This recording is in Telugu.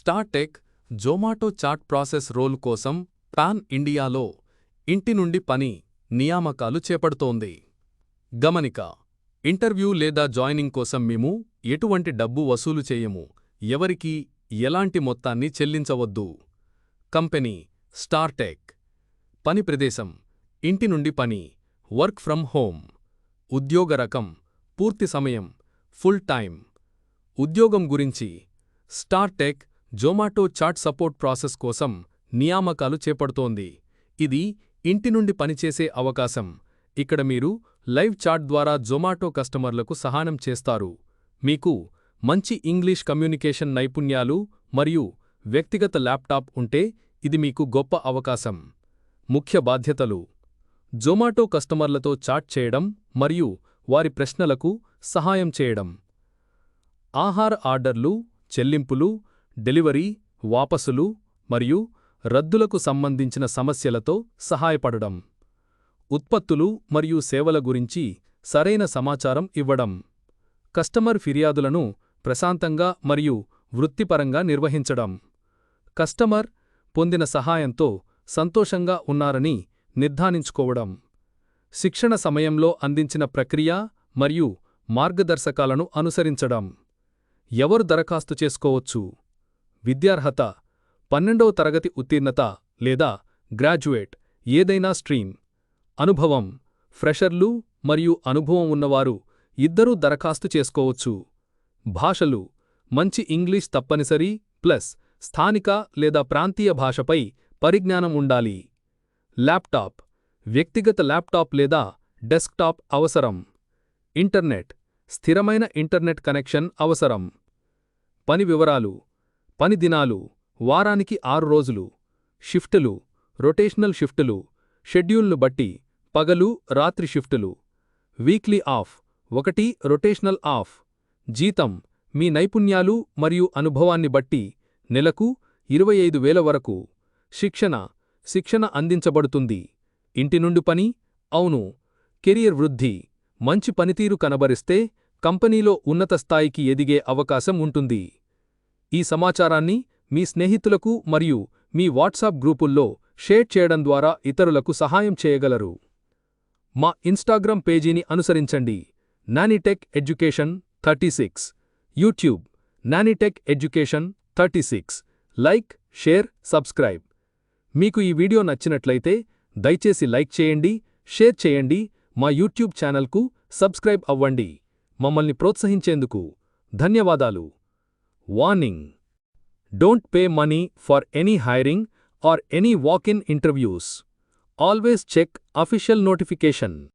Startek Zomato chat process role కోసం పాన్ ఇండియాలో ఇంటి నుండి పని నియామకాలు చేపడుతోంది. గమనిక ఇంటర్వ్యూ లేదా జాయినింగ్ కోసం మేము ఎటువంటి డబ్బు వసూలు చేయము ఎవరికీ ఎలాంటి మొత్తాన్ని చెల్లించవద్దు. కంపెనీ స్టార్టెక్ పని ప్రదేశం ఇంటి నుండి పని వర్క్ ఫ్రం హోమ్ ఉద్యోగ రకం పూర్తి సమయం ఫుల్ టైం ఉద్యోగం గురించి Startek Zomato chat support process కోసం నియామకాలు చేపడుతోంది. ఇది ఇంటి నుండి పనిచేసే అవకాశం. ఇక్కడ మీరు లైవ్ చాట్ ద్వారా జొమాటో కస్టమర్లకు సహాయం చేస్తారు. మీకు మంచి ఇంగ్లీష్ కమ్యూనికేషన్ నైపుణ్యాలు మరియు వ్యక్తిగత ల్యాప్టాప్ ఉంటే ఇది మీకు గొప్ప అవకాశం. ముఖ్య బాధ్యతలు. జొమాటో కస్టమర్లతో చాట్ చేయడం మరియు వారి ప్రశ్నలకు సహాయం చేయడం. ఆహార ఆర్డర్లు చెల్లింపులు డెలివరీ వాపసులు మరియు రద్దులకు సంబంధించిన సమస్యలతో సహాయపడడం. ఉత్పత్తులు మరియు సేవల గురించి సరైన సమాచారం ఇవ్వడం. కస్టమర్ ఫిర్యాదులను ప్రశాంతంగా మరియు వృత్తిపరంగా నిర్వహించడం. కస్టమర్ పొందిన సహాయంతో సంతోషంగా ఉన్నారని నిర్ధారించుకోవడం. శిక్షణ సమయంలో అందించిన ప్రక్రియ మరియు మార్గదర్శకాలను అనుసరించడం. ఎవరు దరఖాస్తు చేసుకోవచ్చు? విద్యార్హత పన్నెండవ తరగతి ఉత్తీర్ణత లేదా గ్రాడ్యుయేట్ ఏదైనా స్ట్రీమ్. అనుభవం ఫ్రెషర్లు మరియు అనుభవం ఉన్నవారు ఇద్దరూ దరఖాస్తు చేసుకోవచ్చు. భాషలు మంచి ఇంగ్లీష్ తప్పనిసరి ప్లస్ స్థానిక లేదా ప్రాంతీయ భాషపై పరిజ్ఞానం ఉండాలి. ల్యాప్టాప్ వ్యక్తిగత ల్యాప్టాప్ లేదా డెస్క్టాప్ అవసరం. ఇంటర్నెట్ స్థిరమైన ఇంటర్నెట్ కనెక్షన్ అవసరం. పని వివరాలు పని దినాలు వారానికి ఆరు రోజులు షిఫ్టులు రొటేషనల్ షిఫ్టులు షెడ్యూల్ను బట్టి పగలు రాత్రి షిఫ్టులు. వీక్లీ ఆఫ్ ఒకటి రొటేషనల్ ఆఫ్. జీతం మీ నైపుణ్యాలు మరియు అనుభవాన్ని బట్టి నెలకు ఇరవై ఐదు వేల వరకు శిక్షణ శిక్షణ అందించబడుతుంది. ఇంటి నుండి పని అవును. కెరియర్ వృద్ధి మంచి పనితీరు కనబరిస్తే కంపెనీలో ఉన్నత స్థాయికి ఎదిగే అవకాశం ఉంటుంది. ఈ సమాచారాన్ని మీ స్నేహితులకు మరియు మీ వాట్సాప్ గ్రూపుల్లో షేర్ చేయడం ద్వారా ఇతరులకు సహాయం చేయగలరు. మా ఇన్స్టాగ్రామ్ పేజీని అనుసరించండి. Nanitech education thirty six. YouTube Nanitech education thirty six. Like share subscribe. మీకు ఈ వీడియో నచ్చినట్లయితే దయచేసి లైక్ చేయండి షేర్ చేయండి మా యూట్యూబ్ ఛానల్కు సబ్స్క్రైబ్ అవ్వండి. మమ్మల్ని ప్రోత్సహించేందుకు ధన్యవాదాలు. Warning Don't pay money for any hiring or any walk in interviews. Always check official notification.